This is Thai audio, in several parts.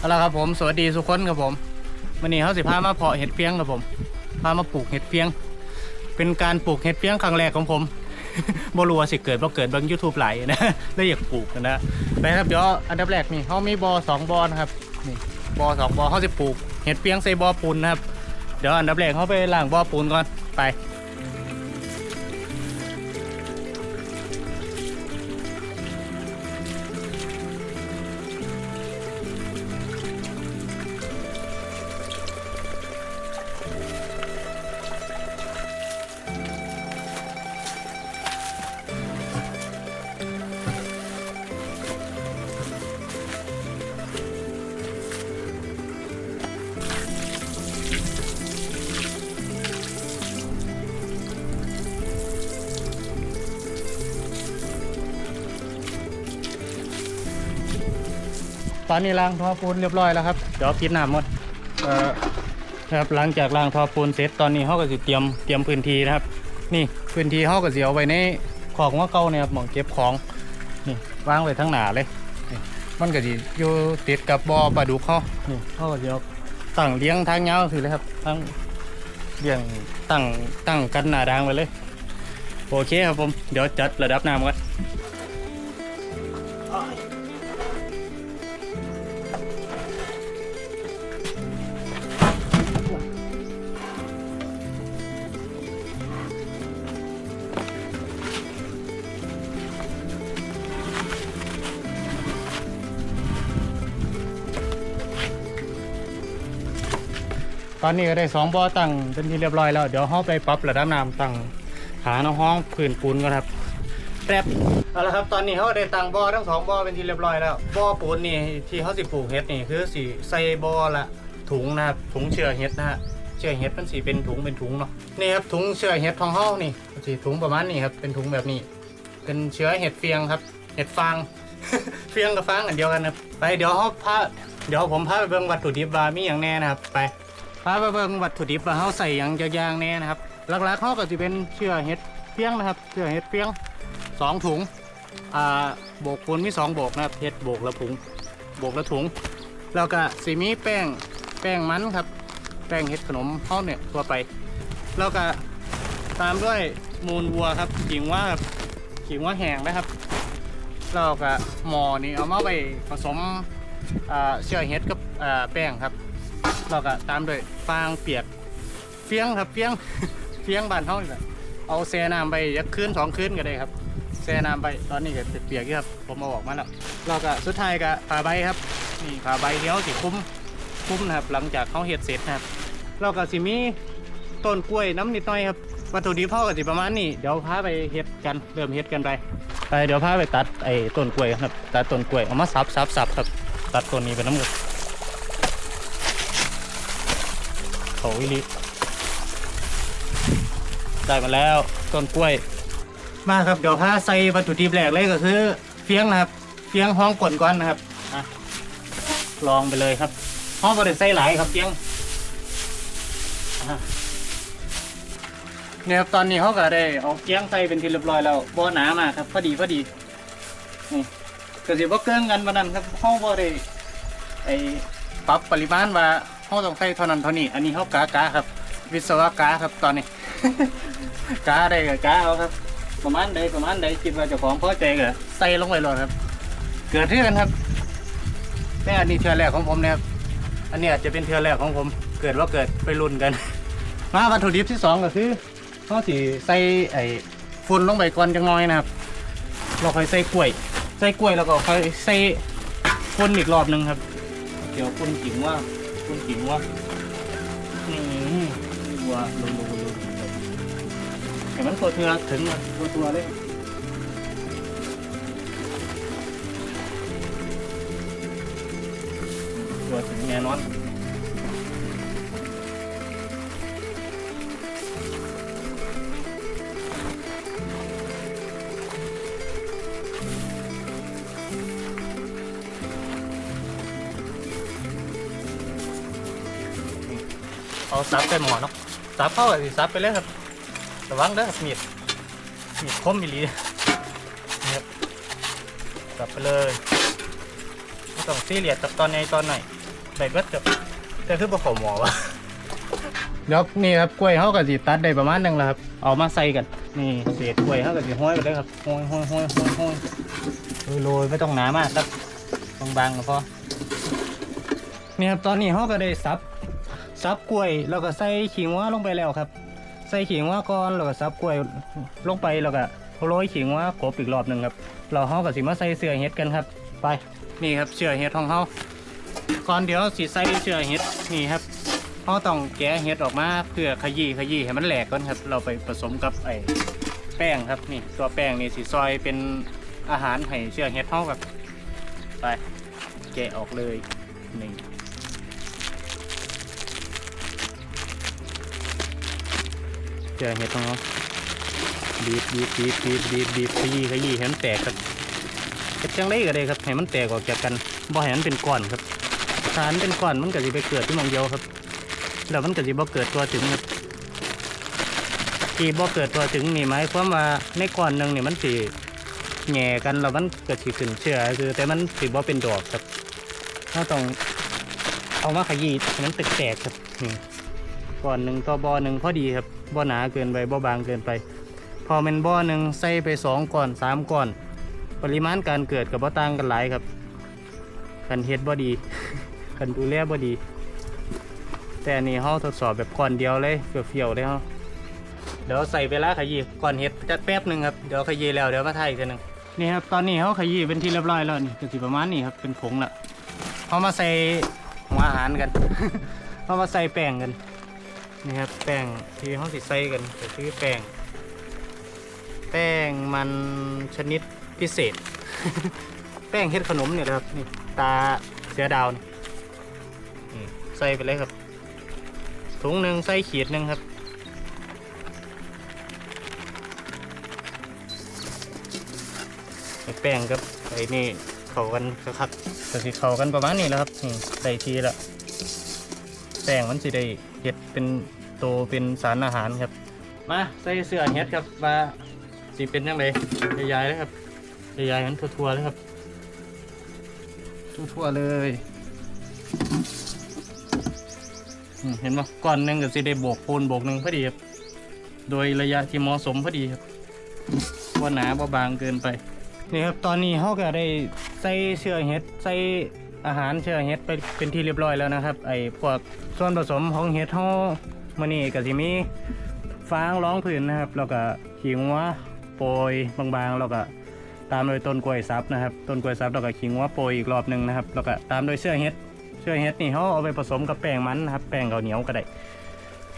เอาละครับผมสวัสดีทุกคนครับผมวันนี้เขาสิพามาเพาะเห็ดเฟียงครับผมพามาปลูกเห็ดเฟียง เป็นการปลูกเห็ดเฟียงครั้งแรกของผมบรู้ว่าสิเกิดบ่เกิดบางยูทูบไหลนะเลยอยากปลูกนะไปครับเดี๋ยวอันดับแรกนี่เขามีบอสองบอนะครับนี่บอสองบอเขาจะปลูกเห็ดเฟียงใส่บอปูนนะครับเดี๋ยวอันดับแรกเขาไปล้างบอปูนก่อนไป ตอนนี้ล้างท่อปูนเรียบร้อยแล้วครับเดี๋ยวปิดน้ำหมดเอ่อครับหลังจากล้างท่อปูนเสร็จตอนนี้เขาก็สิเตรียมเตรียมพื้นที่นะครับ นี่พื้นที่เขาก็สิเอาไว้ในของว่าเก่าเนี่ยครับหมองเก็บของนี่วางไว้ทั้งหนาเลยนี่มันก็สิอยู่ติดกับบ่อปลาดุกเขานี่เขาก็สิเอาตั้งเลี้ยงทางยาวสิเลยครับตั้งเลี้ยงตั้งตั้งกันหนาดางไปเลย โอเคครับผมเดี๋ยวจัดระดับน้ำก่อน ตอนนี้ก็ได้สองบ่อตั้งเป็นที่เรียบร้อยแล้ว เดี๋ยวเขาไปปรับระดับน้ำตั้งขาน้องห้องพื้นปูนก่อนครับแป๊บเอาละครับตอนนี้เขาได้ตั้งบ่อทั้งสองบ่อเป็นที่เรียบร้อยแล้วบ่อปูนนี่ที่เขาสิปลูกเห็ดนี่คือสีใส่บ่อละถุงนะครับถุงเชื้อเห็ดนะฮะเชื้อเห็ดมันสีเป็นถุงเป็นถุงเนาะนี่ครับถุงเชื้อเห็ดของเขานี่สีถุงประมาณนี้ครับเป็นถุงแบบนี้ เป็นเชื้อเห็ดเฟียงครับเห็ดฟางเฟียงกับฟางอันเดียวกันนะครับไปเดี๋ยวเขาพาเดี๋ยวผมพาไปเบิ่งวัตถุดิบว่ามีอย่างแน่นะครับไป พาไปเบิ่งวัตถุดิบว่าเขาใส่หยังจะย่างแน่นะครับ หลักๆเขาก็จะเป็นเชื่อเห็ดเฟียงนะครับเชื่อเห็ดเฟียงสองถุงอ่าโบกปูนมีสองโบกนะครับเห็ดโบกละถุงโบกละถุง แล้วก็สีมีแป้งแป้งมันครับ แป้งเห็ดขนมเขาเนี่ยทั่วไป แล้วก็ตามด้วยมูลวัวครับขิงว่าครับขิงว่าแห้งนะครับแล้วก็หมอนี่เอามาไปผสมเชื่อเห็ดกับแป้งครับ แล้วก็ตามด้วยฟางเปียกเฟียงครับเฟียง เฟียงบานเท่านี่แหละเอาแช่น้ำไปยักคืนสองคืนก็ได้ครับแช่น้ำไปตอนนี้ก็เปียกๆอยู่ครับผมเอาออกมาแล้วแล้วก็สุดท้ายก็ผ้าใบครับนี่ผ้าใบเดียวสิคุ้มคุ้มนะครับ หลังจากเขาเห็ดเสร็จนะครับแล้วก็สิมีต้นกล้วยน้ำนิดหน่อยครับวัตถุดิบเท่ากับสิประมาณนี้เดี๋ยวพาไปเห็ดกันเริ่มเห็ดกันไปไปเดี๋ยวพาไปตัดไอ้ต้นกล้วยครับตัดต้นกล้วยเอามาสับสับสับครับตัดต้นนี้ไปน้ำเงิ นโถวิลิได้มาแล้วต้นกล้วย มาครับเดี๋ยวพาใส่วัตถุดิบแรกเลยก็คือเฟียงนะครับเฟียงห้องก่อนก่อนนะครับอะลองไปเลยครับห้องก็ได้ใส่หลายครับเฟียงอะเนี่ยครับตอนนี้เขาก็ได้เอาเฟียงใส่เป็นที่เรียบร้อยแล้วบ่หนามากครับพอดีพอดีนี่ก็สิบ่เกินกันปานนั้นครับห้องบ่ได้ไอ้ปรับปริมาณว่า เขาต้องใส่เท่านั้นเท่านี้ อันนี้เขากากาครับ วิศวกาครับตอนนี้ กาได้ก็กาเอาครับ ประมาณใดประมาณใดคิดว่าเจ้าของพอใจก็ใส่ลงไปเลยครับ เกิดที่กันครับแต่อันนี้เทือแรกของผมนะครับอันนี้อาจจะเป็นเทือแรกของผมเกิดว่าเกิดไปรุ่นกัน มาวัตถุดิบที่สองก็คือเขาสีใส่ไอ้ฝุ่นลงไปก่อนจังน้อยนะครับ เราค่อยใส่กล้วย ใส่กล้วยแล้วก็ค่อยใส่ฝุ่นอีกรอบหนึ่งครับ เดี๋ยวฝุ่นกิ่งว่า คุณกินว่านี่วัวลงลงลงเห็นมันตัวเทือถึงตัวตัวเลยตัวถึงแน่นอน เอาซับใส่หมอเนาะซับเข้าไปซับไปเลยครับระวังเด้อครับมีดมีดคมอีหลีนี่ครับซับไปเลยไม่ต้องซีเรียสกับตอนไหนตอนไหนได้เบิดกับแต่คือบ่เขอหมอวะเดี๋ยวนี่ครับกล้วยเขาก็สิตัดได้ประมาณหนึงแล้วครับเอามาใส่กันนี่เศษกล้วยเขาก็สิห้อยไปเลยครับห้อยห้อยห้อยห้อยห้อยโรยไม่ต้องหนามากครับบางๆก็พอนี่ครับตอนนี้เขาก็ได้ซับ ซับกล้วยแล้วก็ใส่ขิงว่าลงไปแล้วครับ ใส่ขิงว่าก่อนแล้วก็ซับกล้วยลงไปแล้วก็โรยขิงว่ากบอีกรอบหนึ่งครับเราเขาก็สิมาใส่เสื้อเห็ดกันครับ ไปนี่ครับเสื้อเห็ดของเขาก่อนเดี๋ยวสิใส่เสื้อเห็ดนี่ครับเราต้องแกะเห็ดออกมาเพื่อขยี้ขยี้ให้มันแหลกก่อนครับ เราไปผสมกับไอ้แป้งครับนี่ตัวแป้งนี่สีซอยเป็นอาหารให้เชื่อเห็ดเท่ากับไปแกะออกเลยนี่ เชื่อเห็ดของเราบีบบีบบีบบีบบีบบีบขยี้ขยี้ให้มันแตกครับเฮ็ดจังไดก็ได้ครับให้มันแตกออกจากกันบ่ให้มันเป็นก้อนครับถ้ามันเป็นก้อนมันก็สิไปเกิดที่มองเดียวครับแล้วมันก็สิบ่เกิดตัวถึงครับที่บ่เกิดตัวถึงนี่หมายความว่าในก้อนหนึ่งนี่มันสิแง่กันแล้วมันเก็สิขึ้นเชื้อคือแต่มันสิบ่เป็นดอกครับเราต้องเอามาขยี้ให้มันแตกๆครับนี่ ก้อนหนึ่งต่อบ่อหนึ่งพอดีครับบ่หนาเกินไปบ่บางเกินไป พอเป็นบ่อหนึ่งใส่ไปสองก้อนสามก้อน ปริมาณการเกิดกับบ่ต่างกันหลายครับคันเฮ็ดบ่ดีคันดูแลบ่ดี แต่อันนี้เขาทดสอบแบบก่อนเดียวเลยเฟียวๆเลยเขาเดี๋ยวใส่เวลาขยี้ก่อนเห็ดจะแป๊บหนึ่งครับเดี๋ยวขยี้แล้วเดี๋ยวมาถ่ายอีกทีหนึ่งนี่ครับตอนนี้เขาขยี้เป็นที่เรียบร้อยแล้วนี่ก็สิประมาณนี้ครับเป็นผงละเขามาใส่หัวอาหารกันเขามาใส่แป้งกัน นี่ครับแป้งที่เขาสิใส่กันก็คือแป้ง แป้งมันชนิดพิเศษ แป้งเฮ็ดขนมเนี่ยนะครับนี่ตาเสือดาวนี่ใส่ไปเลยครับถุงหนึ่งใส่ขีดหนึ่งครับแป้งครับไอ้นี่เข้ากันคักๆก็สิเข้ากันประมาณนี้แล้วครับนี่ใส่ทีละ ป้งมันสิได้เห็ดเป็นโตเป็นสารอาหารครับ มาใส่เสื้อเห็ดครับว่าสิเป็นยังไงใหญ่ๆเลยครับใหญ่ๆมันทั่วๆเลยครับ ทั่วๆเลยอืมเห็นปะก้อนหนึ่งกับสิได้โบกปูนโบกหนึ่งพอดีครับ โดยระยะที่เหมาะสมพอดีครับว่าหนาว่าบางเกินไป นี่ครับ ตอนนี้เขาก็ได้ใส่เชื้อเห็ดใส่ อาหารเชื้อเห็ดไปเป็นที่เรียบร้อยแล้วนะครับ ไอ้พวกส่วนผสมของเห็ดเขามื่อนี้ก็สิมีฟางร้องผืนนะครับ แล้วก็ขิงวัวโปรยบางๆแล้วก็ตามโดยต้นกล้วยซับนะครับ ต้นกล้วยซับแล้วก็ขิงวัวโปรยอีกรอบหนึ่งนะครับ แล้วก็ตามโดยเชื้อเห็ดเชื่อเฮ็ดนี่เขาเอาไปผสมกับแป้งมันนะครับ แป้งข้าวเหนียวก็ได้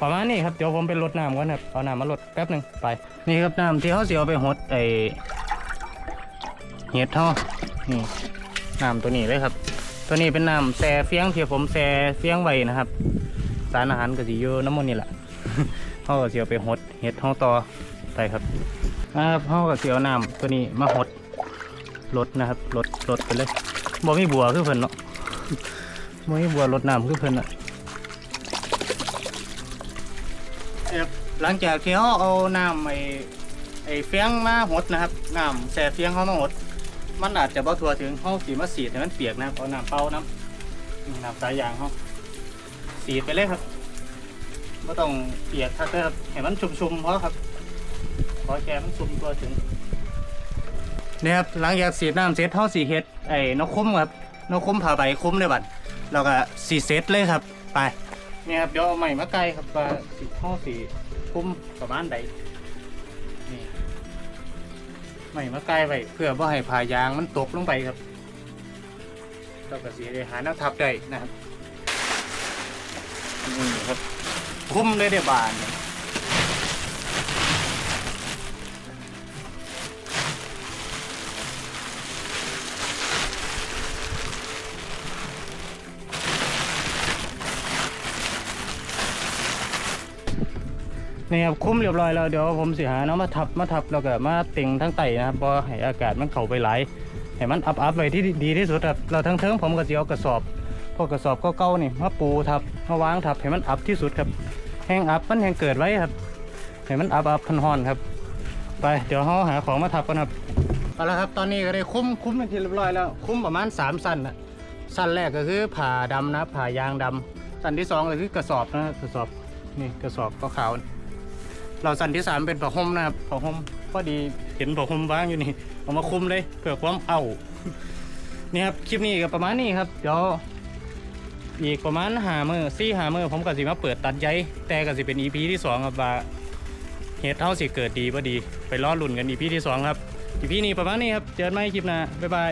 ประมาณนี้ครับ เดี๋ยวผมไปรดน้ำก่อนครับ เอาน้ำมาลดแป๊บหนึ่งไป นี่ครับน้ำที่เขาเสียเอาไปหดไอเห็ดเขานี่น้ำตัวนี้เลยครับ ตัวนี้เป็นน้ำแซ่เฟียงที่ผมแซ่เฟียงไว้นะครับ สารอาหารก็สิอยู่น้ำมันนี่แหละเขาก็เสียไปหดเห็ดเขาต่อไปครับครับเขาก็เสียเอาน้ำตัวนี้มาหดลดนะครับลดลดไปเลยบ่มีบัวคือเพิ่นเนาะบ่มวยบัวรดน้ำคือเพิ่นอะหลังจากที่เขาเอาน้ำไอ้ไอ้เฟียงมาหดนะครับน้ำแช่เฟียงเขามาหด มันอาจจะบ่ทั่วถึงเขาสีมาสีดให้มันเปียกนะครับเอาน้ำเปล่าน้ำนี่น้ำสายยางเขาสีดไปเลยครับไม่ต้องเปียกครับครับให้มันชุ่มๆเพราะครับขอแค่มันชุ่มตัวถึงเนี่ยครับหลังจากสีดน้ำเสร็จเขาสีเฮ็ดไอ้นกคุ้มครับนกคุ้มผ่าใบคุ้มเลยบัดเราก็สีเซตเลยครับไปเนี่ยครับเดี๋ยวเอาใหม่มาไกลครับว่าสีห้อสีคุ้มประมาณใดนี่ ไม่มาใกล้ไว้เพื่อว่าให้ผ่ายางมันตกลงไปครับเราก็สีได้หาแนวทับได้นะครับนี่ครับคุ้มเลยเดี๋ยวบาน นี่ยครับคุ้มเรียบร้อยแล้วเดี๋ยวผมสิหาเนาะมาทับมาทับแล้วก็มาเต็งทั้งไตนะครับเพราะให้อากาศมันเข้าไปไหลให้มันอัพอัพไว้ที่ดีที่สุดครับเราทั้งเทิงผมก็จะเอากระสอบพวกกระสอบเก่าๆนี่มาปูทับมาวางทับให้มันอัพที่สุดครับ แห้งอัพมันแห้งเกิดไว้ครับให้มันอัพอัพพันหอนครับ ไปเดี๋ยวเราหาของมาทับกันครับเอาละครับตอนนี้ก็ได้คุ้มคุ้มเป็นที่เรียบร้อยแล้ว คุ้มประมาณ3สั้นนะสั้นแรกก็คือผ่าดำนะผ่ายางดำสั้นที่สองก็คือกระสอบนะกระสอบนี่กระสอบก็ขาว เราสันที่สามเป็นผ้าห่มนะครับผ้าห่มพอดีเห็นผ้าห่มว่างอยู่นี่เอามาคุมเลยเพื่อความเอานี่ครับคลิปนี้ก็ประมาณนี้ครับเดี๋ยวอีกประมาณหามือซี่หามือผมก็สิมาเปิดตัดใยแต่ก็สิเป็น EP ที่สองครับว่าเหตุเท่าสิเกิดดีบ่ดี ไปรอลุ่นกัน EP ที่สองครับ EP นี้ประมาณนี้ครับเจอกันใหม่คลิปหน้าบ๊ายบาย